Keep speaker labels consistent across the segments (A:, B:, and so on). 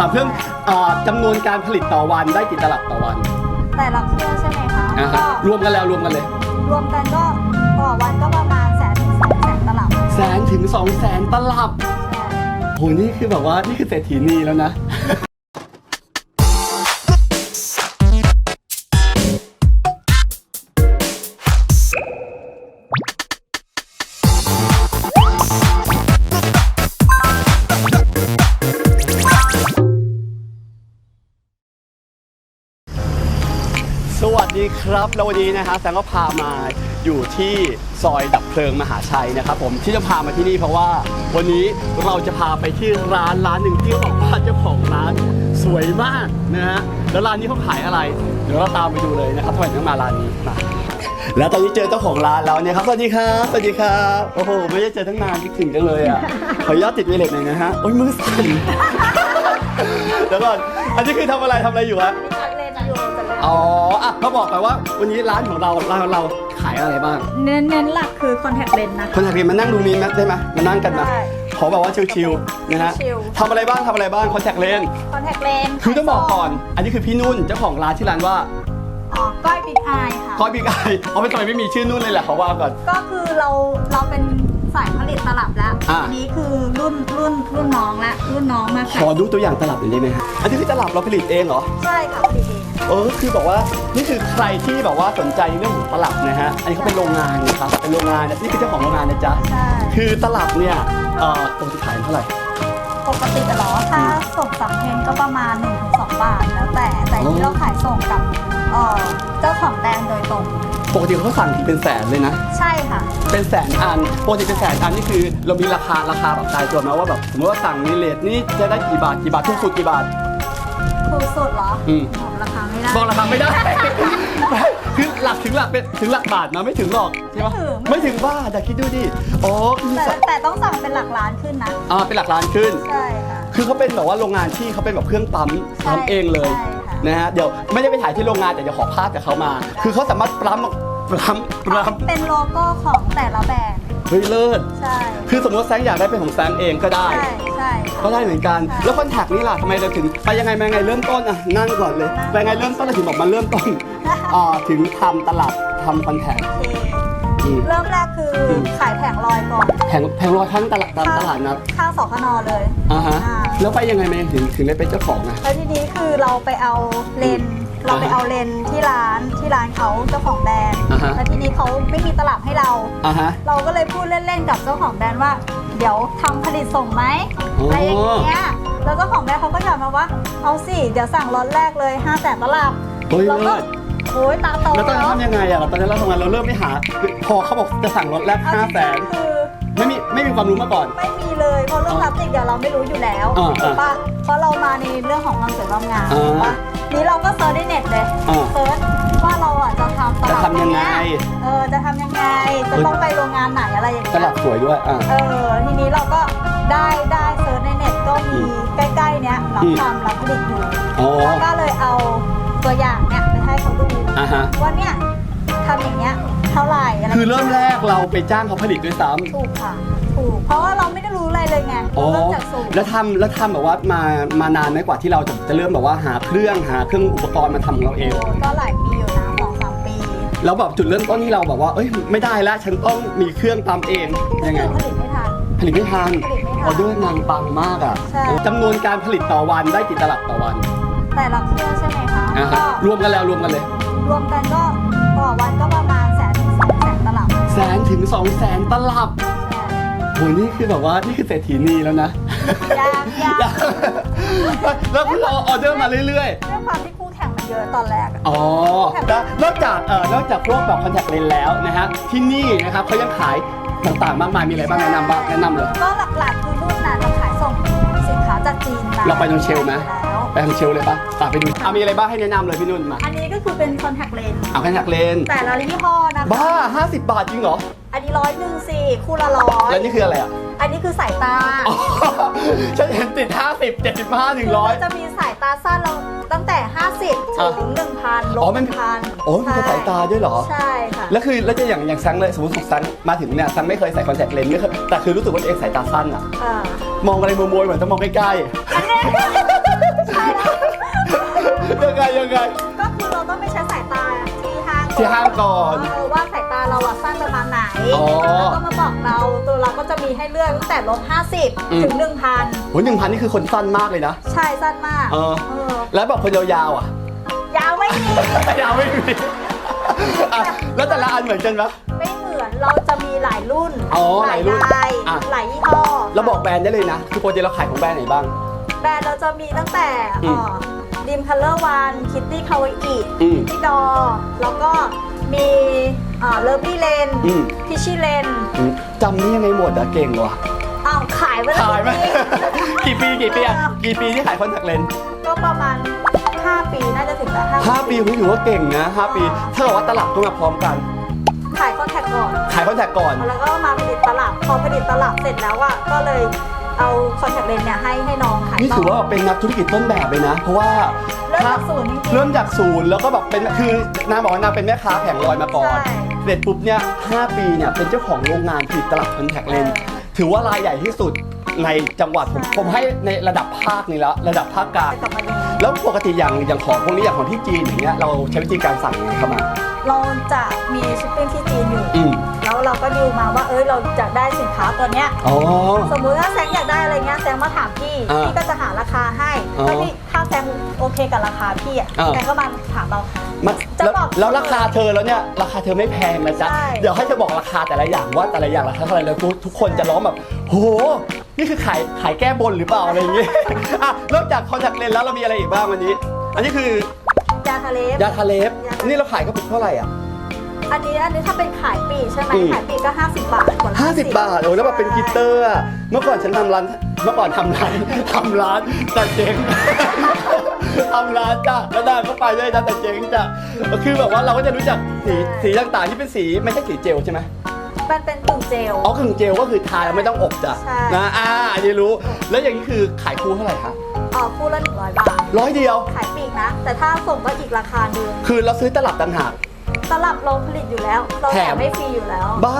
A: ถามเพิ่มอ่าจำนวนการผลิตต่อวันได้กี่ตลับต่อวัน
B: แต่ละเครื่องใช่ไหมคะ
A: อ่าฮะ
B: ก็
A: รวมกันแล้วรวมกันเลย
B: รวมกันก็ต่อวันก็ประมาณแสนถึงสองแสนตลับ
A: แสนถึงสองแสนตลับ โหนี่คือแบบว่านี่คือเศรษฐีนีแล้วนะ ครับแล้ววันนี้นะฮะแซงก็พามาอยู่ที่ซอยดับเพลิงมหาชัยนะครับผมที่จะพามาที่นี่เพราะว่า วันนี้เราจะพาไปที่ร้านร้านหนึ่งที่บอกว่าเจ้าของร้านสวยมากนะฮะแล้วร้านนี้เขาขายอะไร เดี๋ยวเราตามไปดูเลยนะครับทำไมถึงมาร้านนี้มาแล้วตอนนี้เจอเจ้าของร้านแล้วเนี่ยครับสวัสดีครับสวัสดีครับโอ้โหไม่ได้เจอตั้งนานคิดถึงจังเลยอะขออนุญาตติดไวเลสหน่อยนะฮะโอ้ยมือสั่นเดี๋ยวก่อนอันนี้คือทำอะไรทำอะไรอยู่ฮะ
B: อยู่จะเลย
A: อ๋ออะเขาบอกไปว่าวันนี้ร้านของเราร้านของเราขายอะไรบ้าง
B: เน้นเน้นหลักคือคอนแทคเลนส์นะคะ
A: คนอยากเรียนมานั่งดูนี้ได้ไหมมานั่งกันมา
B: ได้
A: ขอแบบว่าชิลๆนะฮะ
B: ชิล
A: ทำอะไรบ้างทำอะไรบ้างคอนแทคเลน
B: คอนแทคเลนส์
A: คือต้องบอกก่อน อันนี้คือพี่นุ่นเจ้าของร้านที่ร้านว่า
B: อ๋อก้อยบิ๊กอายค่ะ
A: คอยบิ๊กไอเอาไปทำไมไม่มีชื่อนุ่นเลยแหละเขาว่าก่อน
B: ก็คือเราเราเป็นสายผลิตตลับแล้ว
A: อ่า
B: อันนี้คือรุ่นรุ่นรุ่นน้องละรุ่นน้องมา
A: ข
B: ขาย
A: อดูตัวอย่างตลับหน่อยได้ไหมฮะอันนี้คือตลับเราผลิตเองเหรอ
B: ใช่ค่ะผลิต เอง
A: เออคือบอกว่านี่คือใครที่แบบว่าสนใจเรื่องของตลับนะฮะอันนี้เขาเป็นโรงงานนะครับเป็นโรงงานนะนี่คือเจ้าของโรงงานนะจ๊ะ
B: ใช่
A: คือตลับเนี่ยเอ่อปกติขายเท่าไหร่
B: ปกติอะเหรอถ้าส่งสามเพนก็ประมาณ1นถึงสบาท แล้วแต่แต่
A: อ๋อ
B: ที่เราขายส่งกับเอ่อเจ้าของแบรนด์โดยตรง
A: ปกติเขาสั่งทีเป็นแสนเลยนะ
B: ใช่ค่ะ
A: เป็นแสนอันปกติเป็นแสนอันนี่คือ เรามีราคาราคาแบบตายตัวไหมว่าแบบสมมติว่าสั่งในเลทนี่จะได้กี่บาทกี่บาททุกสุดกี่บาท
B: ถูกสุดเหรอ
A: อืม
B: บอกราคา ไม่ได้
A: บอกราคาไม่ได้ คือหลักถึงหลักเป็นถึงหลักบาทนะไม่ถึงหรอกใช่ปะ
B: ไม่ถึง
A: ไม่ถึงบาทแต่คิดดูดิอ๋อคือ
B: แต่
A: สั่ง
B: แต่ต้องสั่งเป็นหลักล้านขึ้นนะ
A: อ่าเป็นหลักล้านขึ้น
B: ใช่ค่ะ
A: คือเขาเป็นแบบว่าโรงงานที่เขาเป็นแบบเครื่องปั๊ม
B: ใช่
A: ทำเองเลย
B: ใช่ค่ะ
A: นะฮะเดี๋ยวไม่ได้ไปถ่ายที่โรงงานแต่เดี๋ยวขอภาพจากเขามา คือเขาสามารถปั๊มปั๊มปั๊ม
B: เป็นโลโก้ของแต่ละแบรนด์
A: เฮ้ยเลิศ
B: ใช่
A: คือสมมติว่าแซงอยากได้เป็นของแซงเองก็ได้
B: ใช่ใช่
A: ก็ได้เหมือนกัน
B: ใช่
A: แล้วคอนแทคนี่ล่ะทำไมเราถึงไปยังไงมายังไงเริ่มต้นอะนั่งก่อนเลยไปยังไงเริ่มต้นเราถึงบอกมาเริ่มต้นอ่าถึงทำตลับทำคอนแทค
B: โอเค
A: อืม
B: เริ่มแรกคืออ
A: ม
B: ขายแผงลอยก่อน
A: แผงแผงลอยข้างตลาดตามตลาดนัด
B: ข้างสคณเลย
A: อ่าฮะ
B: อ่า
A: แล้วไปยังไงมาถึงถึงได้เป็นเจ้าของอะ
B: แล้วทีนี้คือเราไปเอาเลนส์ เราไปเอาเลนส์ที่ร้านที่ร้านเขาเจ้าของแบรนด์
A: อ่าฮะ
B: แล้วทีนี้เขาไม่มีตลับให้เรา
A: อ่าฮะ
B: เราก็เลยพูดเล่นๆกับเจ้าของแบรนด์ว่า เดี๋ยวทำผลิตส่งไหม
A: อ๋ออ
B: อะไรอย่างเงี้ยแล้วเจ้าของแบรนด์เขาก็ถามมาว่าเอาสิเดี๋ยวสั่งล็อตแรกเลย5 0 0แสนตลับ
A: เฮ้ย
B: เราก็
A: เลิศ
B: โอ้ยตาโต
A: แล้วตอนนั้น
B: เนาะ
A: ทำยังไงอะตอนนั้นเราทำงานเราเริ่มไม่หา พอเขาบอกจะสั่งรถแรก
B: เอา
A: ห้า
B: จ
A: แส
B: ริ
A: น
B: งๆคือ
A: ไม่มีไม่มีความรู้มาก่อน
B: ไม่มีเลยเพราะเรื่องพลาสติกเดี๋ยวเราไม่รู้อยู่แล้ว
A: อ่า
B: ถูกปะเพราะเรามาในเรื่องของความสวยความงาม
A: อ่า
B: ถูกปะ นี้เราก็เซิร์ชในเน็ตเลย
A: อ่า
B: เซิร์ชว่าเราอะจะทำต
A: จะ
B: ลาด
A: ทำยังไง
B: เออจะทำยังไงจะต้องไปโรงงานไหนอะไรอย่าง
A: ต
B: เงี้ย
A: ลับสวยด้วยอะ
B: เออทีนี้เราก็ได้ได้เซิร์ชในเน็ตก็มีใกล้ๆเนี้ยรับ
A: อืม
B: ทำรับผลิตอยู่
A: อ๋อ
B: แล้วก็เลยเอาตัวอย่างเนี่ยไปให้เขาดู
A: อ่าฮะ
B: ว่าเนี่ยทำอย่างเงี้ยเท่าไหร่อะไร
A: คือเริ่มแรกเราไปจ้างเขาผลิตด้วยซ้ำ
B: ถูกค่ะ ถูก เพราะว่าเราไม่ได้รู้อะไรเลยไง
A: อ๋อ
B: เริ่มจากศูนย์
A: แล้วทำแล้วทำแบบว่ามามานานไหมกว่าที่เราจะจะเริ่มแบบว่าหาเครื่องหาเครื่องอุปกรณ์มาทำของเราเอง
B: ก็หลายปีอยู่นะสองสามปี
A: แล้วแบบจุดเริ่มต้นที่เราแบบว่า เอ้ยไม่ได้แล้วฉันต้องมีเครื่องปั๊มเองยังไง
B: คือผลิตไม่ทัน
A: ผลิตไม่ทัน
B: ผลิตไม่ทัน
A: ออเดอร์นางปังมากอะ
B: ใช่
A: จำนวนการผลิตต่อวันได้กี่ตลับต่อวัน
B: แต่ละเครื่องใช่ไหมคะ
A: อ่าฮะ
B: ก็
A: รวมกันแล้วรวมกันเลย
B: รวมกันก็ต่อวันก็ประมาณแสนถึงสองแสนตลับ
A: แสนถึงสองแสนตลับ โหนี่คือแบบว่านี่คือเศรษฐีนีแล้วนะ
B: ยากยาก
A: แล้วคือเราออเดอร์มาเรื่อย
B: ด้วยความที่คู่แข่งมันเยอะตอนแรกอะ
A: ๆอ๋อแล้วนอกจากเอ่อนอกจากพวกแบบคอนแทคเลนส์แล้วนะฮะที่นี่นะครับเขายังขายต่างๆ มากมายมีอะไรบ้างแนะนำบ้างแนะนำเลย
B: ก็หลักๆคือ
A: เราไปตรงเชลฟ์ไหม
B: แล้ว
A: ไปทางเชลฟ์เลยปะอะไปดูอะมีอะไรบ้างให้แนะนำเลยพี่นุ่นมา
B: อันนี้ก็คือเป็นคอนแทคเลนส์
A: เอาคอนแทคเลนส์
B: แต่ละยี่ห้อนะคะ
A: บ้า 50 บาทจริงเหรอ
B: อันนี้ร้อยหนึ่งสี่คู่ละร้อย
A: แล้วนี่คืออะไรอะ
B: อันนี้คือสายตา
A: อ๋อฉันเห็นติด 50 75
B: คือ
A: 100
B: มันจะมีสายตาสั้นเราตั้งแต่ 50ถึง1,000ล
A: อ๋อบมัน
B: พัน
A: โอ้มันเป็นสายตาด้วยเหรอ
B: ใช่ค่ะ
A: แล้วคือแล้วจะอย่างอย่างซังเลยสมมติของซังมาถึงเนี่ยซังไม่เคยใส่คอนแทคเลนส์ไม่เคยแต่คือรู้สึกว่าตัวเองสายตาสั้นอะ
B: อ่าม
A: องอะไรมัวๆเหมือนต้องมองใกล้
B: อันนี้
A: ยังไงยังไง
B: ก็คือเราต้องไปใช้สายตา
A: ที่ห้างก่อน
B: เออว่าสายตาเราอะสั้นประมาณไหน
A: อ๋อ
B: แล้วก็มาบอกเรา ตัวเราก็จะมีให้เลือกตั้งแต่ลบ
A: อืม
B: 50 ถึง1,000
A: โหหนึ่งพันนี่คือคนสั้นมากเลยนะ
B: ใช่สั้นมาก
A: เออ
B: เออ
A: แล้วแบบคนยาวๆอะ
B: ยาวไม่มี
A: ยาวไม่มีอะแล้วแต่ละอันเหมือนกันปะ
B: ไม่เหมือนเราจะมีหลายรุ่น
A: อ๋อหลายรุ่น
B: ลาย
A: อะ
B: หลายยี่ห้อ
A: เราบอกแบรนด์ได้เลยนะ คือปกติเราขายของแบรนด์ไหนบ้าง
B: แบรนด์เราจะมีตั้งแต่
A: อืม
B: ดิมคัลเลอร์วันคิตตี้คาวาอิ
A: อืม
B: ที่ดอแล้วก็มีเลิฟลี่เลน
A: อืม
B: พิชชี่เลน
A: อืมจำนี่ยังไงหมดอะเก่งว่ะ
B: อ้าวขายไปแล้ว
A: ขายไหม
B: จริง
A: กี่ปีกี่ปีอะกี่ปีที่ขายคอนแทคเลนส์
B: ก็ประมาณ 5 ปีน่าจะถึงแล้ว
A: ห้าปีคุณถือว่าเก่งนะห้าปีถ้าเกิดว่าตลับต้องมาพร้อมกัน
B: ขายคอนแทคก่อน
A: ขายคอนแทคก่อน
B: แล้วก็มาผลิตตลับพอผลิตตลับเสร็จแล้วอะก็เลย เอาคอนแทคเลนส์เนี่ยให้ให้น้องขาย
A: นี่
B: ต่
A: ถือว่าเป็นนักธุรกิจต้นแบบเลยนะ เพราะว่า
B: เริ่มจากศูนย์จริงๆ
A: เริ่มจากศูนย์แล้วก็แบบเป็นคือนางบอกว่านางเป็นแม่ค้าแผงลอยมาก่อน
B: ใช่
A: เสร็จปุ๊บเนี่ย5ปีเนี่ยเป็นเจ้าของโรงงานผลิตตลับคอนแทคเลนส์
B: เออ
A: ถือว่ารายใหญ่ที่สุดในจังหวัดผม
B: ใช่
A: ผมให้ในระดับภาคนี้แล้วระดับภาคกลาง
B: กลับมาดี
A: แล้วปกติอย่างอย่างของพวกนี้อย่างของที่จีนอย่างเงี้ยเราใช้วิธีการสั่งยังไงเข้ามา
B: เราจะมีชิปปิ้งที่จีนอยู่
A: อืม
B: แล้วเราก็ดิวมาว่า เอ้ย เราจะได้สินค้าตัวเนี้ย
A: อ๋อ
B: สมมุติถ้าแซงอยากได้อะไรเงี้ยแซงมาถามพี่
A: อ่า
B: พี่ก็จะหาราคาให้
A: อ๋อ
B: ถ้าพี่ถ้าแซงโอเคกับราคาพี่อะ
A: อ่า
B: แซงก็มาถามเรา
A: มัน
B: จะ
A: แล้ว
B: บอก
A: แล้วราคาเธอแล้วเนี่ยราคาเธอไม่แพงนะจ๊ะ
B: ใช่
A: เดี๋ยวให้เธอบอกราคาแต่ละอย่างว่าแต่ละอย่างราคาเท่าไหร่แล้วทุกทุกคนจะร้องแบบโหนี่คือขายขายแก้บนหรือเปล่าอะไรอย่างงี้ อะนอกจากคอนแทคเลนส์แล้วเรามีอะไรอีกบ้างวันนี้ อันนี้คือ ยา
B: ทะเลฟ
A: ยาทาเล็บ
B: ยาทาเล็บ
A: นี่เราขายกระปุกเท่าไหร่อะ
B: อันนี้อันนี้ถ้าเป็นขายปลีกใช่ไหม
A: อืม
B: ขายปลีกก็ 50 บาทขวดละ
A: 50 บาท โอ้แล้วแบบเป็นกลิตเตอร์อะเมื่อก่อนฉันทำร้าน เมื่อก่อนทำร้านทำร้านแต่เจ๊ง ทำร้านจ้ะแล้วได้ก็ไปด้วยนะแต่เจ๊งจ้ะคือแบบว่าเราก็จะรู้จักสีสีต่างๆที่เป็นสีไม่ใช่สีเจลใช่ไหม
B: มันเป็นกึ่งเจล
A: อ๋อกึ่งเจลก็คือทาแล้วไม่ต้องอบจ้ะ
B: ใช่
A: นะอ่าอันนี้รู้ แล้วอย่างนี้คือขายคู่เท่าไหร่คะ
B: อ๋อคู่ละ100 บาท
A: ร้อยเดียว
B: ขายปลีก นะ แต่ถ้าส่งก็อีกราคาหนึ่ง
A: คือเราซื้อตลับต่างหาก
B: ตลับเราผลิตอยู่แล้ว เรา
A: แถ
B: แถ
A: ม
B: มไม่ฟรีอยู่แล้ว
A: บ้า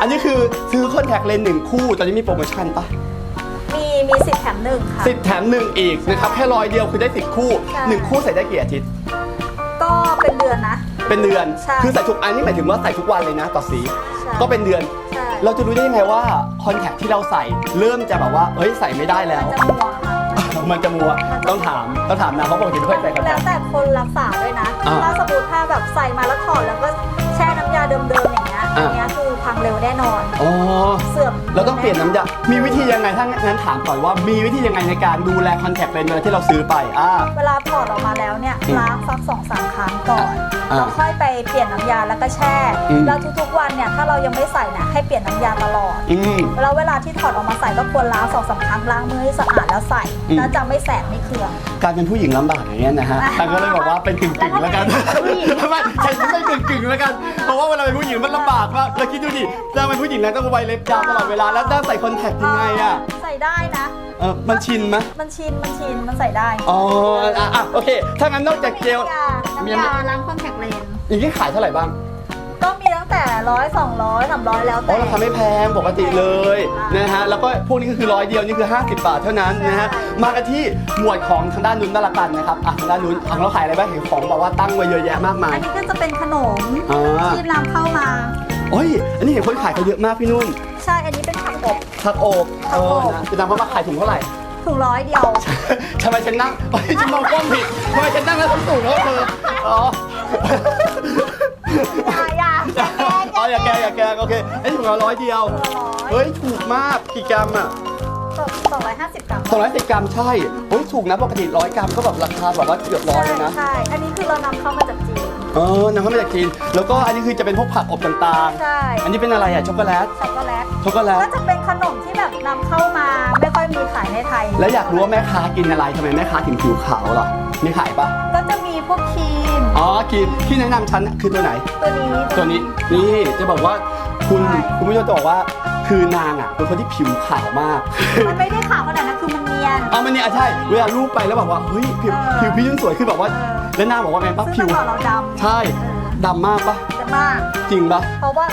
A: อันนี้คือซื้อคอนแทคเลนส์หนึ่งคู่ ตอนนี้มีโปรโมชั่นปะ
B: มีมีสิทธิ์แถมหนึ่งค่ะ
A: สิบแถมหนึ่งอีกนะครับ แค่ร้อยเดียวคือได้สิบคู่
B: ใช่
A: หนึ่งคู่ใส่ได้กี่อาทิตย์
B: ก็เป็นเดือนนะ
A: เป็นเดือน
B: ใช่
A: คือใส่ทุกอันนี่หมายถึงว่าใส่ทุกวันเลยนะต่อสี
B: ใช่
A: ก็เป็นเดือน
B: ใช่
A: เราจะรู้ได้ยังไงว่าคอนแทคที่เราใส่เริ่มจะแบบว่าเฮ้ยใส่ไม่ได้แล้ว
B: มันจะมัวค่ะ
A: มันจะมัวต้องถามต้องถามนะเพราะปกติไม่ค่อยใส่คอนแท
B: แล้ว
A: ค
B: แต่คนรักษาด้วยนะ
A: อ่า
B: ถ้าสมมติถ้าแบบใส่มาแล้วถอดแล้วก็แช่น้ำยาเดิมๆอย่างเงี้ย
A: อ่า
B: อันเนี้ยคือพังเร็วแน่นอน
A: อ๋อ
B: เสื่อม
A: เราต้องเปลี่ยนน้ำยา มีวิธียังไงถ้างั้นถามก่อนว่ามีวิธียังไงในการดูแลคอนแทคเลนส์เวลาที่เราซื้อไปอ่า
B: เวลาถอดออกมาแล้วเนี่ย
A: อืม
B: ล้างสักสองสามครั้งก่อน
A: อ่า
B: แล้วค่อยไปเปลี่ยนน้ำยาแล้วก็แช่
A: อืม
B: แล้วทุกๆวันเนี่ยถ้าเรายังไม่ใส่เนี่ยให้เปลี่ยนน้ำยาตลอด
A: อืม
B: แล้วเวลาที่ถอดออกมาใส่ก็ควรล้างสองสามครั้งล้างมือให้สะอาดแล้วใส่
A: อืม
B: แล้วจะไม่แสบไม่เคือง
A: การเป็นผู้หญิงลำบากอย่างเงี้ยนะฮะ
B: อะ
A: แต่ก็เลยบอกว่าเป็นกึ่งกึ่งๆแล้วกัน
B: ผู้หญิง
A: ไม่ฉันไม่กึ่งกึ่งๆแล้วกัน เพราะว่าเวลาเป็นผู้หญิงมันลำบากมากเราคิดดูดิถ้าเป็นผู้หญิงแล้วต้องไวเล็บยาวตลอดเวลาแล้วต้องใส่คอนแทคยังไงอะ
B: ใส่ได้นะ
A: เออ มันชินไหม
B: มันชิน มันชิน มันใส่ได้
A: อ๋ออะอะโอเค ถ้างั้นนอกจากเจล
B: น้ำยาน้ำยาล้างคอนแทคเลนส์
A: อย่างนี้ขายเท่าไหร่บ้าง
B: ก็มีตั้งแต่ร้อยสองร้อยสามร้อยแล้ว
A: อ๋อ
B: แต่
A: ราคาไม่แพงปกติเลยนะฮะ แล้วก็พวกนี้ก็คือร้อยเดียวนี่คือ 50 บาทเท่านั้นนะฮะ
B: ใช่
A: มากันที่หมวดของทางด้านนู้นนั่นละกันนะครับ อะทางด้านนู้นของเราขายอะไรบ้างเห็นของแบบว่าตั้งไว้เยอะแยะมากมาย
B: อันนี้ก็จะเป็นขนม
A: อ่า
B: ที่นำเข้ามา
A: โอ้ย อันนี้เห็นคนขายกันเยอะมากพี่นุ่น
B: ใช่ อันนี้เป็นผักอบ
A: ผักโอบ
B: ผักโอบ
A: เนะจะนำเข้ามาขายถุงเท่าไหร่
B: ถุงร้อยเดียว
A: ทำไมฉันนั่งเฮ้ยฉันมองกล้องผิดทำไมฉันนั่งแล้วฉันสูงแล้วเธออ๋อ
B: อย่าอย่า
A: อ๋ออย่าแกอย่าแกโอเคไอ้ถุงละร้อยเดียว
B: ถุงละร้อย
A: เฮ้ย ถูกมาก กี่กรัมอะ
B: สองร้อยห้าสิบกรัม
A: สองร้อยสิบกรัมใช่เฮ้ย ถูกนะ ปกติร้อยกรัมก็แบบราคาแบบว่าเกือบร้อยเลยนะ
B: ใช่ อันนี้คือเรานำเข้ามาจากจีน
A: เออนำเข้ามาจากจีน แล้วก็อันนี้คือจะเป็นพวกผักอบต่าง
B: ใช่
A: ๆ อันนี้เป็นอะไรอะช็อกโกแลต
B: ช็อกโกแลต
A: ช็อกโกแลต
B: ก็จะเป็นขนมที่แบบนำเข้ามาไม่ค่อยมีขายในไทย
A: แล้วอยากรู้ว่าแม่ค้ากินอะไรทำไมแม่ค้าถึงผิวขาวล่ะมีขายปะ
B: ก็จะมีพวกครีม
A: อ๋อครีมที่แนะนำฉันคือตัวไหน
B: ตัวนี้
A: ตัวนี้นี่จะบอกว่าคุณ
B: ใช่
A: คุณผู้ชมจะบอกว่าคือนางอะเป็นคนที่ผิวขาวมาก
B: มันไม่ได้ขาวขนาดนั้นคือมันเนียน
A: เอามันเนี่ยอะใช่ เวลารูปไปแล้วแบบว่าเฮ้ยผิว
B: เออ
A: ผิวพี่ยุ่นสวยคือแบบว่า
B: เออ
A: แล้วนางบอกว่าไงปะ
B: ซึ่ง
A: ผิว
B: เมื่อก่อนเราดำ
A: ใช่
B: เออ
A: ดำมากปะ
B: จะมาก
A: จริงปะ
B: เพราะว่า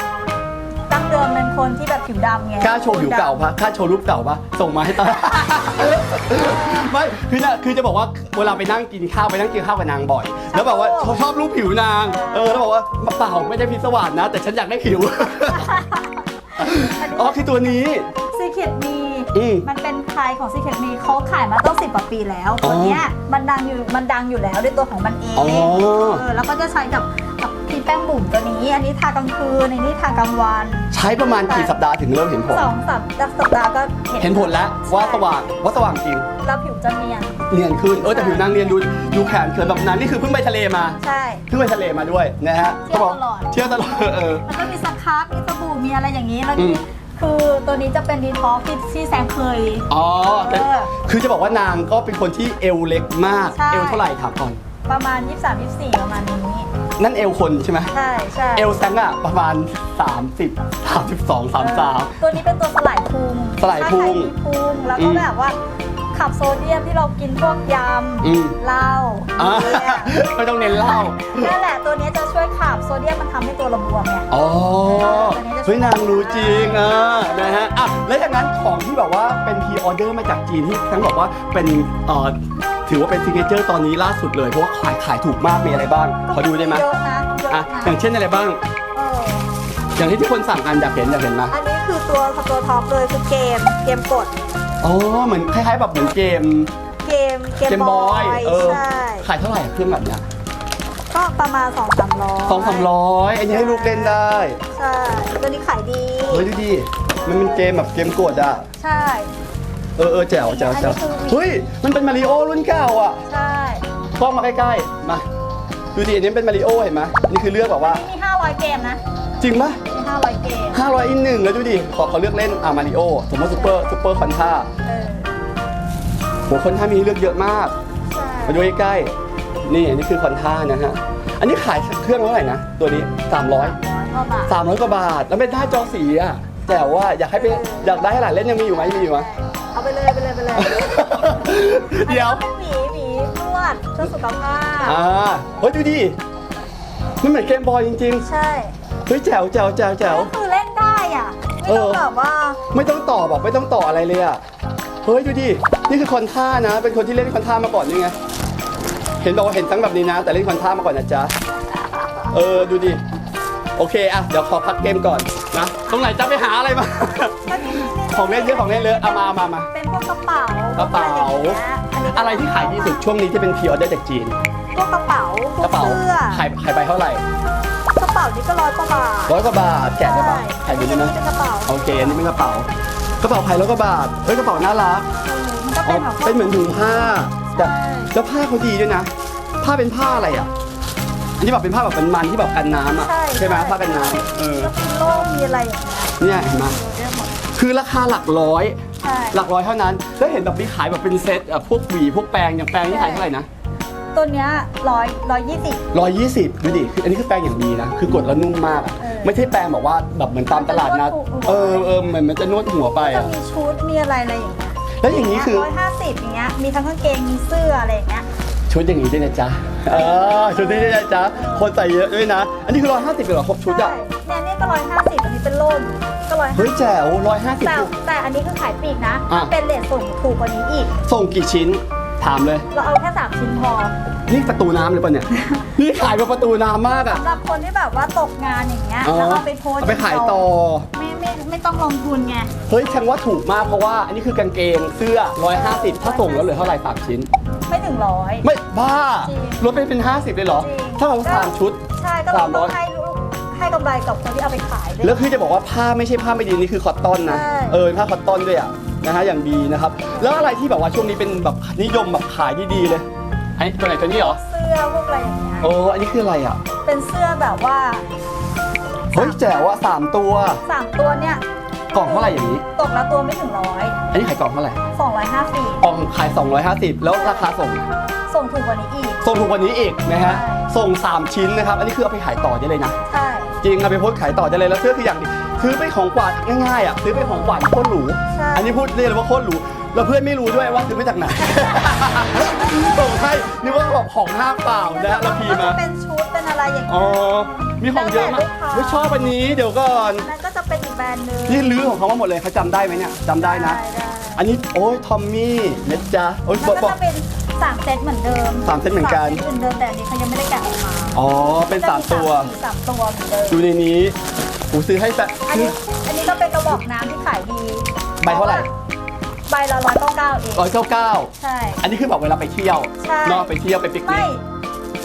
B: ดดั้งเดิมเป็นคนที่แบบผิวดำไง
A: กล้าโชว์ผิวเก่าปะกล้าโชว์รูปเก่าปะส่งมาให้ตอนไม่คือนะคือจะบอกว่าเวลาไปนั่งกินข้าวไปนั่งกินข้าวกับนางบ่อย แล้วแบบว่าชอบชอบรูปผิวนางเออแล้วบอกว่าเปล่าไม่ได้พิศวาสนะ แต่ฉันอยากได้ผิว อ๋อคือตัวนี้
B: ซีเคดมี
A: อืม
B: มันเป็นไทยของซีเคดมีเขาขายมาต้องสิบกว่าปีแล้ว
A: อ๋อ
B: ตัวเนี้ยมันดังอยู่มันดังอยู่แล้วด้วยตัวของมันเอง
A: อ๋อ
B: เออแล้วก็จะใช้กับกับทีแป้งบุ๋มตัวนี้ อันนี้ทากลางคืนอันนี้ทากลางวัน
A: ใช้ประมาณกี่สัปดาห์ถึงเริ่มเห็นผล
B: สองสัปดาห์สัปดาห์ก็
A: เห็นผลแล้วว่าสว่างว่าสว่างจริง
B: แล้วผิวจะเนียน
A: เนียนขึ้นเออแต่ผิวนางเนียนดูดูแขนเขินแบบนั้นนี่คือเพิ่งไปทะเลมา
B: ใช่
A: เพิ่งไปทะเลมาด้วยนะฮะ
B: เที่ยวตลอด
A: เที่ยวตลอดเออ
B: มันก็มีสครับมีสบู่มีอะไรอย่างนี้ แล้ว
A: อื
B: นี่
A: ม
B: คือตัวนี้จะเป็นดีท็อกที่ที่แซมเคย
A: อ๋อแต่
B: เออ
A: คือจะบอกว่านางก็เป็นคนที่เอวเล็กมาก
B: ใช่
A: เอวเท่าไหร่ถามก่อน
B: ประมาณ 23 24 ประมาณนี้
A: นั่นเอวคนใช่ไหม
B: ใช่ใช่
A: เอลแซงอะประมาณ 30 32 33
B: ตัวนี้เป็นตัวสลายพุง
A: สลายพุง
B: ถ้าใครมีพุงแล้ว
A: อื
B: ก็
A: ม
B: แบบว่า ขับโซเดียมที่เรากินพวกย
A: อืมำ
B: เหล้า
A: อ่า
B: เบียร์
A: ไม่ต้องเน้นเหล้า
B: นั่นแหละตัวนี้จะช่วยขับโซเดียมมันทำให้ตัวเราบวมไง
A: อ๋อเฮ้ยนางรู้จริงอะนะฮะอะแล้วอย่างนั้นของที่แบบว่าเป็นพีออเดอร์มาจากจีนที่ทั้งบอกว่าเป็นเอ่อถือว่าเป็นซิงเกิลตอนนี้ล่าสุดเลยเพราะว่าขายขายถูกมากมีอะไรบ้างขอดูได้ไหม
B: เยอะนะเยอะ
A: อะ
B: นะ
A: อย่างเช่นอะไรบ้าง
B: เออ
A: อย่างที่ทุกคนสั่งกันอยากเห็นอยากเห็นนะ
B: อันนี้คือตัวตัวท็อปเลยคือเกมเกมกด
A: อ๋อเหมือนคล้ายๆแบบเหมือนเกม
B: เกมเกม
A: เกม
B: บบอ
A: อยยเออ
B: ใช่
A: ขายเท่าไหร่เครื่องแบบเนี้ย
B: ก็ประมาณ2 3 0 0
A: สองสามร้อยอันนี้ให้ลูกเล่นได้
B: ใช่ตัวนี้ขายดี
A: เฮ้ยดูดิมันเป็นเกมแบบเกมกดอะ
B: ใช่
A: เออเออแจ๋วแจ๋วแจ๋ว
B: อันนี้คือ
A: เฮ้ยมันเป็นมาริโอรุ่นเก่าอะ
B: ใช่
A: กล้องมาใกล้ๆมาดูดิอันนี้เป็นมาริโอเห็นไหมนี่คือเลือกแบบว่า
B: นี่มี 500 เกมนะ
A: จริงปะ
B: มี 500 เกม
A: ห้าร้อยอีกหนึ่งแล้วดูดิขอขอเลือกเล่นอะมาริโอสมมติซูเปอร์ซูเปอร์คอนท่า
B: เออ
A: โหคอนท่ามีให้เลือกเยอะมาก
B: ใช่
A: มาดูใกล้ๆนี่อันนี้คือคอนท่านะฮะ อันนี้ขายเครื่องเท่าไหร่นะ ตัวนี้ 300
B: ร้อยกว่าบาท
A: สามร้อยกว่าบาท แล้วเป็นหน้าจอสีอะ แต่ว่าอยากให้ไปอยากได้ให้หลานเล่นยังมีอยู่ไหมมีอยู่ไหม
B: เอาไปเลย ไปเลย ไปเลย
A: เดี๋ยว
B: อันนี้ก็เป็นหวีหวีนวดเพื่อสุขภาพ
A: อ่า เฮ้ยดูดิ มันเหมือนเกมบอยจริง
B: ใช่
A: ๆ เฮ้ยแจ๋วแจ๋วแจ๋วแจ๋ว
B: ก็คือเล่นได้อะ ไม่ต้อง
A: เออ
B: แบบว่า
A: ไม่ต้องต่อแบบไม่ต้องต่ออะไรเลยอะ เฮ้ยดูดิ นี่คือคอนท่านะ เป็นคนที่เล่นคอนท่ามาก่อนนี่ไง เห็นบอกว่าเห็นตั้งแบบนี้นะ แต่เล่นคอนท่ามาก่อนนะจ๊ะ เออดูดิ โอเคอะเดี๋ยวขอพักเกมก่อนนะ ตรงไหนจะไปหาอะไรมา
B: ก็นี่นี่
A: ของเล่นเยอะของเล่นเลอะเอามามามา
B: เป็นพวกกระเป๋าก
A: ระเป๋า
B: อะ
A: อะไรที่ขายดีสุดช่วงนี้ที่เป็นพรีออเดอร์จากจีน
B: พวกกระเป๋าพว
A: ก
B: ก
A: ระเป๋า
B: เสื้อ
A: ขายขายไปเท่าไหร่
B: กระเป๋านี่ก็ร้อยกว่าบาท
A: ร้อยกว่าบาทแกะได้ปะ
B: ใช่
A: ขายดีได้ไหม
B: อันนี้เป็นกระเป๋า
A: โอเค อันนี้เป็นกระเป๋า กระเป๋าขายร้อยกว่าบาท เฮ้ยกระเป๋าน่ารัก
B: มันก็
A: อ๋
B: เป็
A: อน
B: แบบ
A: เป็นเหมือนถุงผ้าแต่
B: ใช่
A: แล้วผ้าเขาดีด้วยนะ ผ้าเป็นผ้าอะไรอะ อันนี้แบบเป็นผ้าแบบเป็นมันที่แบบกันน้ำอะ ใช่ไหมผ้ากันน้ำเออ
B: ก็มีโล่มีอะไรอย่างเงี้ย
A: เนี่ยเห็นไหม
B: เยอะหมด
A: คือราคาหลักร้อย
B: ใช่
A: หลักร้อยเท่านั้น แล้วเห็นแบบมีขายแบบเป็นเซตอะพวกหวีพวกแปรงอย่างแปรงนี่ขายเท่าไหร่นะ
B: ตัวเนี้ยร้อยร้อยยี่สิบ
A: ร้อยยี่สิบดูดิคืออันนี้คือแปรงอย่างดีนะ คือกดแล้วนุ่มมากอะ
B: เออ
A: ไม่ใช่แปรงแบบว่าแบบเหมือนตามตลาดนัด
B: มันจะนวดหัว
A: เออเออเหมือนมันจะนวดหัวไป
B: จะ
A: อะ
B: มีชุดมีอะไรอะไรอย่างเงี้ย
A: แล้วอย่างนี้คือ
B: ร้อยห้าสิบอย่างเงี้ยมีทั้งกางเกงมีเสื้ออะไรอย่างเงี้ย
A: ชุดอย่างนี้ด้วยนะจ๊ะเออชุดนี้ด้วยนะจ๊ะ คนใส่เยอะด้วยนะ อันนี้คือร้อยห้าสิบเหรอครบชุด
B: ใช่
A: อะ
B: เนี่ยนี่ก็ร้อยห้าสิบอันนี้เป็นร่มก็ร้อย
A: เฮ้ยแจ๋วร้อยห้าสิบ
B: แต่แต่อันนี้คือขายปลีกนะ
A: อะ
B: เป็นเลทส่งถูกกว่านี้อีก
A: ส่งกี่ชิ้น ถามเลย
B: เราเอาแค่สามชิ้นพอ
A: นี่ประตูน้ำเลยป่ะเนี่ย นี่ขายเป็นประตูน้ำมากอะ
B: สำหรับคนที่แบบว่าตกงานอย่างเงี้ย
A: อ๋อ
B: แล้วเอาไปโพสต์
A: เอาไปขายต่อ
B: ไม่ไม่ไม่ต้องลงทุนไง
A: เฮ้ยฉันว่าถูกมากเพราะว่าอันนี้คือกางเกงเสื้อ 150 ถ้าส่งแล้วเหลือเท่าไหร่สามชิ้น
B: ไม่ถึงร้อย
A: ไม่บ้า
B: จริง
A: ลดไปเป็น 50 เลยเหรอ
B: จริง
A: ถ้าเราสามชุด
B: ใช่ก็เรา
A: สามร้
B: ต้
A: อ
B: อยงให้ลูกให้กำไรกับคนที่เอาไปขายด้วย
A: แล้วคือจะบอกว่าผ้าไม่ใช่ผ้าไม่ดีนี่คือคอตตอนนะ
B: ใช่
A: เออผ้าคอตตอนด้วยอะ นะฮะอย่างดีนะครับ แล้วอะไรที่แบบว่าช่วงนี้เป็นแบบนิยมแบบขายดีๆเลยไอ้ตัวไหนตัวนี้เหรอ
B: เสื้อพวกอะไรอย่างเงี้ย
A: โอ้อันนี้คืออะไรอะ
B: เป็นเสื้อแบบว่า
A: เฮ้ยแจ๋วอะสามตัว
B: สามตัวเนี่ย
A: กล่องเท่าไหร่อย่างนี้
B: ตกละตัวไม่ถึงร้อย
A: อันนี้ขายกล่องเท่าไหร่
B: สองร้อยห้าสิบ
A: กล่องขาย 250 แล้วราคาส่ง
B: ส่งถูกกว่านี้อีก
A: ส่งถูกกว่านี้อีกนะฮะ
B: ใช่
A: ส่ง 3 ชิ้นนะครับ อันนี้คือเอาไปขายต่อได้เลยนะ
B: ใช่
A: จริงเอาไปโพสต์ขายต่อได้เลยแล้วเสื้อคืออย่างดี ซื้อเป็นของขวัญง่ายๆอะซื้อเป็นของขวัญโคตรหรู
B: ใช่
A: อันนี้พูดเรียกเลยว่าโคตรหรู แล้วเพื่อนไม่รู้ด้วยว่าซื้อมาจากไหน ส่งให้นึกว่าแบบของห้างเปล่านะแล้วพีมา
B: ก็จะเป็นชุดเป็นอะไรอย่าง
A: อ๋
B: เงี้
A: อ
B: ย
A: มีของเยอะมาก
B: แล้วแต่ลูกค้า
A: ไม่ชอบอันนี้เดี๋ยวก่อน
B: อันนั้นก็จะเป็นอีกแบรนด์หนึง
A: นี่ลื้อของเขามาหมดเลยเขาจำได้ไหมเนี่ยจำได้นะ
B: ได้
A: อันนี้โอ้ยทอมมี่นะจ๊ะโอ้ยบ
B: แล้
A: อ
B: ว
A: ก
B: ก็
A: บอก
B: จะเป็นสามเซตเหมือนเดิม
A: สามเซตเหมือนกัน
B: สามเซตเหมือนเดิมแต่อันนี้เขายังไม่ได้แกะออกมา
A: อ๋อ เป็นสามตัว
B: มีสามตัวเหมือนเดิม
A: ดูในนี้ ผมซื้อให้แต่
B: อัน
A: คือ
B: นี้อันนี้ก็เป็นกระบอกน้ำที่ขายดี
A: ใบเท่าไหร่
B: ใบละร้อยเก้าเก้าเอง
A: ร้อยเก้าเก้า
B: ใช่
A: อันนี้คือแบบเวลาไปเที่ยว
B: ใช่
A: เนอกไปเที่ยวไปปิกนิ
B: ไม่
A: ก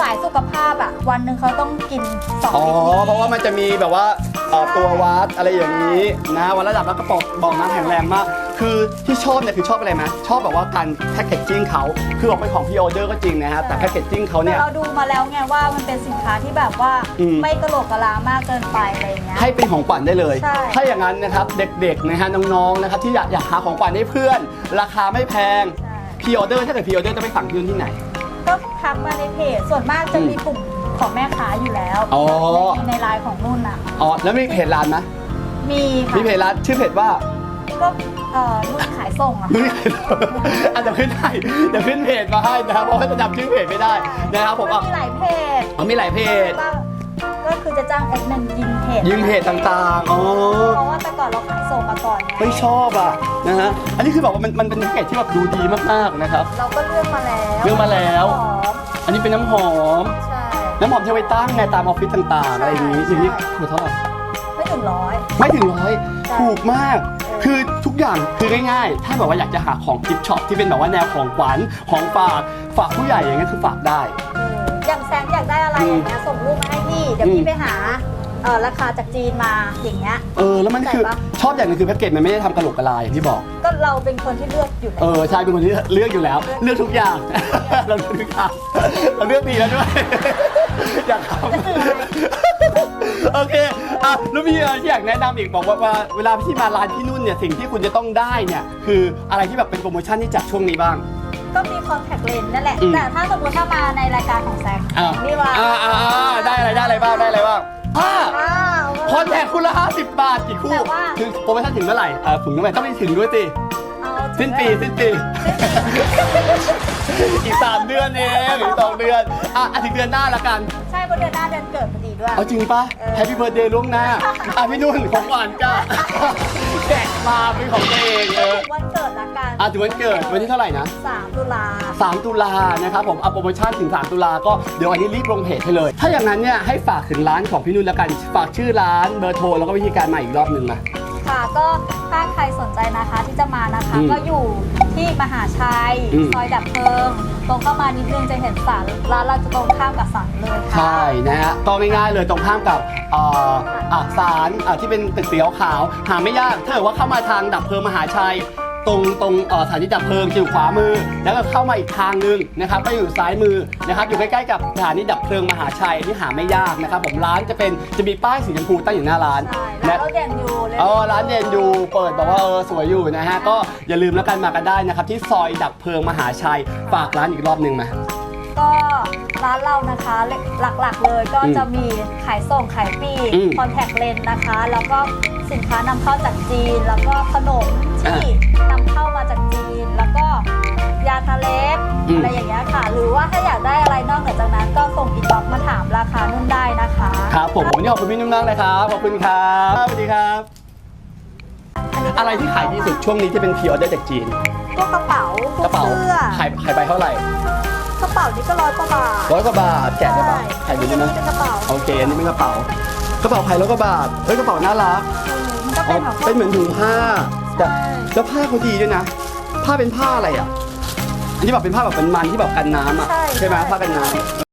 B: สายสุขภาพอะวันหนึ่งเขาต้องกินสอง
A: อ๋อ
B: ลิตรนี้
A: เพราะว่ามันจะมีแบบว่าเอ่อตัววัดอะไรอย่างนี้นะวัดระดับแล้วก็บอกบอกน้ำแข็งแรงมาก คือที่ชอบเนี่ยคือชอบอะไรไหมชอบแบบว่าการแพคเกจจิ้งเขาคือออกเป็นของพีออเดอร์ก็จริงนะฮะแต่แพคเกจจิ้งเขา
B: แต่
A: เนี่ย
B: เราดูมาแล้วไงว่ามันเป็นสินค้าที่แบบว่า
A: อืม
B: ไม่กระโหลกกะลามากเกินไปอะไรอย่างเงี้ย
A: ให้เป็นของขวัญได้เลย
B: ใช่
A: ถ้าอย่างนั้นนะครับเด็กๆนะฮะน้องๆนะครับที่อยากอยากหาของขวัญให้เพื่อน ราคาไม่แพง
B: ใช่
A: พีออเดอร์ถ้าเกิดพีออเดอร์จะไปสั่งที่นู่นที่ไหน
B: ก็ทักมาในเพจส่วนมากจะมีกลุ่มของแม่ค้าอยู่แล้ว
A: อ๋อ
B: ในในไลน์ของนุ่นอะ
A: อ๋อแล้วมีเพจร้านไหม
B: มีค่ะ
A: มีเพจร้านชื่อเพจว่า
B: ก็เอ่อนุ่นขายส่งอะ
A: ไม่อาจจะขึ้นให้เดี๋ยวขึ้นเพจมาให้นะครับ เพราะว่าจะจำชื่อเพจไม่ได้นะครับผม
B: มั
A: อะ
B: นมีหลายเพจ
A: อ๋อมีหลายเพจ
B: ว่าก็คือจะจ้างแอดมินยิงเพจ
A: ยิงเพจต่างๆ อ๋อ
B: เพราะว่าแต่ก่อนเราขายส่งมาก่อนไง
A: ไม่ชอบอะนะฮะ อันนี้คือแบบว่ามันมันเป็นแพ็กเกจที่แบบดูดีมากๆนะครับ
B: เราก็เลือกมาแล้ว
A: เลือกมาแล้ว
B: หอม
A: อันนี้เป็นน้ำหอม
B: ใช่
A: น้ำหอมที่เอาไว้ตั้งไงตามออฟฟิศต่างๆ อะไรอย่างนี้อย่างนี้ถูกเท่าไหร่
B: ไม่ถึงร้อย
A: ไม่ถึงร้อย
B: ใช่
A: ถูกมาก คือทุกอย่างคือง่ายๆ ถ้าแบบว่าอยากจะหาของกิฟต์ช็อปที่เป็นแบบว่าแนวของขวัญของฝากฝากผู้ใหญ่อย่างเงี้ยคือฝากได้
B: เอออย่างแซงอยากได้อะไรอย่างเงี้ยส่งรูปมาให้พี่ เดี๋ยว
A: อืม
B: พี่ไปหาเอ่อราคาจากจีนมาอย่างเงี้ย
A: เออแล้วมันคือ
B: ใส่ปะ
A: ชอบอย่างหนึงคือแพ็กเกจมันไม่ได้ทำกระโหลกกระลาอย่างที่บอก
B: ก็เราเป็นคนที่เลือกอยู่แล้ว
A: เออใช่เป็นคนที่เลือกอยู่แล้ว เลือกทุกอย่าง เราเลือกทุกอย่างเราเลือกดีแล้วด้วย อยากทำ โอเคอะแล้วมีอะไรที่อยากแนะนำอีกบอกว่าว่าเวลาที่มาร้านพี่นุ่นเนี่ยสิ่งที่คุณจะต้องได้เนี่ยคืออะไรที่แบบเป็นโปรโมชั่นที่จัดช่วงนี้บ้าง
B: ก็มีคอนแทคเลนส์นั่นแหละ
A: อืม
B: แต่ถ้าสมมติถ้ามาในรายการของแซง
A: อ่า
B: นี่ว่า
A: อ่าอ่าอ่าได้อะไรได้อะไรบ้างได้อะไรบ้างอ่า
B: อ้าว
A: คอนแทคคุณละ50 บาทกี่คู่
B: แต่ว่า
A: ถึงโปรโมชั่นถึงเมื่อไหร่เออถึงเมื่อไหร่ต้องไปถึงด้วยสิ
B: เอาถึ
A: สิ้
B: ง
A: นปีสิ้นปี อีกสามเดือนเองหรือสองเดือน อะอะถึงเดือนหน้าละกัน
B: ใช่เพราะเดือนหน้าเดือนเกิดพอดีด้วย
A: เอาจริงปะ
B: เออ
A: แฮปปี้เบิร์ดเดย์ล่วงหน้า อะพี่นุ่นของหวานจ้าแกะมาเป็นของตัวเองเออ
B: วันเกิดละกัน
A: อะถึงวันเกิดวันที่เท่าไหร่นะ
B: สามตุลา
A: 3 ตุลานะครับผมเอาโปรโมชั่นถึง 3 ตุลาก็เดี๋ยวอันนี้รีบลงเพจให้เลย ถ้าอย่างนั้นเนี่ยให้ฝากถึงร้านของพี่นุ่นแล้วกัน ฝากชื่อร้านเบอร์โทรแล้วก็วิธีการมาอีกรอบหนึ่งมา
B: ค่ะ ก็ถ้าใครสนใจนะคะที่จะมานะคะ
A: อืม
B: ก็อยู่ที่มหาชัย
A: อืม
B: ซอยดับเพลิง ตรงเข้ามานิดนึงจะเห็นศาลร้านเราจะตรงข้ามกับศาลเลยค่ะ
A: ใช่นะฮะก็ง่ายๆเลยตรงข้ามกับเอ่ออะศาลอะที่เป็นตึกสีขาวๆหาไม่ยากถ้าเกิดว่าเข้ามาทางดับเพลิงมหาชัย ตรงตรงเอ่อสถานีดับเพลิงจะอยู่ขวามือ แล้วก็เข้ามาอีกทางหนึงนะครับก็อยู่ซ้ายมือนะครับอยู่ใกล้ๆกับสถานีดับเพลิงมหาชัยที่หาไม่ยากนะครับผมร้านจะเป็นจะมีป้ายสีชมพูตั้งอยู่หน้าร้าน
B: ใช่
A: และ
B: ร้านเราเด่นอยู่เลย
A: เออร้านเด่นอยู่เปิดแบบว่าเออสวยอยู่นะฮะ ก็อย่าลืมแล้วกันมากันได้นะครับ ที่ซอยดับเพลิงมหาชัย ฝากร้านอีกรอบหนึ่งมา
B: ก็ร้านเรานะคะหลักๆเลยก็
A: อืม
B: จะมีขายส่งขายปลีก
A: อืม
B: คอนแทคเลนส์นะคะ แล้วก็ สินค้านำเข้าจากจีน แล้วก็ขนมที่นำเข้ามาจากจีน แล้วก็ยาทาเล็บ
A: อืม
B: อะไรอย่างเงี้ยค่ะ หรือว่าถ้าอยากได้อะไรนอกเหนือจากนั้นก็ส่งอินบ็อกซ์มาถามราคานุ่นได้นะคะ
A: ครับผมวันนี้ขอบคุณพี่นุ่มมากเลยครับ ขอบคุณครับสวัสดีครับ
B: อันนี้
A: อะไรที่ขายดีสุดช่วงนี้ที่เป็นพีออเดอร์จากจีน
B: พวกกระเป๋าพว
A: กระเป๋า
B: เสื้อ
A: ขายขายไปเท่าไหร่
B: กระเป๋านี่ก็ร้อยกว่าบาท
A: ร้อยกว่าบาทแกะได้ปะขาย
B: อั
A: ดี
B: น
A: ได้
B: นี้
A: ไหม
B: เป็นกระเป๋า
A: โอเคอันนี้เป็นกระเป๋ากระเป๋าขายร้อยกว่าบาทเฮ้ยกระเป๋าน่ารัก
B: เออมัน ก็
A: อ๋
B: เป็
A: อน
B: แบบ
A: เป็นเหมือนถุงผ้า แต่
B: ใช่
A: แล้วผ้าเขาดีด้วยนะ ผ้าเป็นผ้าอะไรอะ อันนี้แบบเป็นผ้าแบบเป็นมันที่แบบกันน้ำอะ
B: ใช่
A: ใช่ไหม
B: ใช่
A: ผ้ากันน้ำ